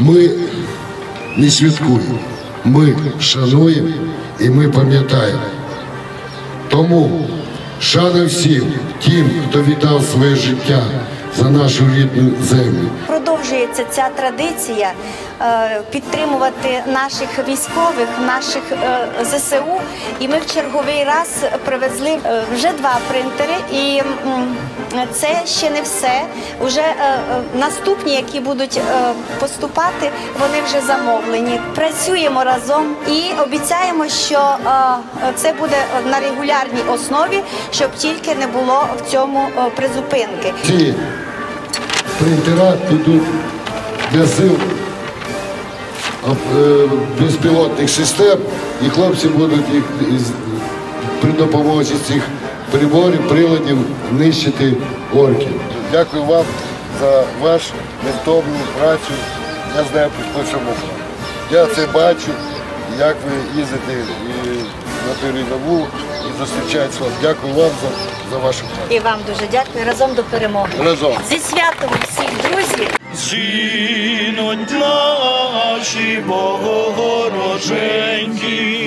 Ми не святкуємо, ми шануємо і ми пам'ятаємо. Тому шана всім тим, хто віддав своє життя за нашу рідну землю. Продовжується ця традиція е, підтримувати наших військових, наших е, ЗСУ. І ми в черговий раз привезли е, вже два принтери. І це ще не все. Уже наступні, які будуть поступати, вони вже замовлені. Працюємо разом і обіцяємо, що це буде на регулярній основі, щоб тільки не було в цьому призупинки. Принтера підуть для сил е, безпілотних систем, і хлопці будуть їх при допомозі цих приборів, приладів нищити орків. Дякую вам за вашу невтомну працю. Я знаю по фронту. Я це бачу, як ви їздите і на передову і зустрічаєтесь вас. Дякую вам за, за вашу працю. І вам дуже дякую. Разом до перемоги. Разом. Зі святом всіх друзів. Жінуть наші богороженькі,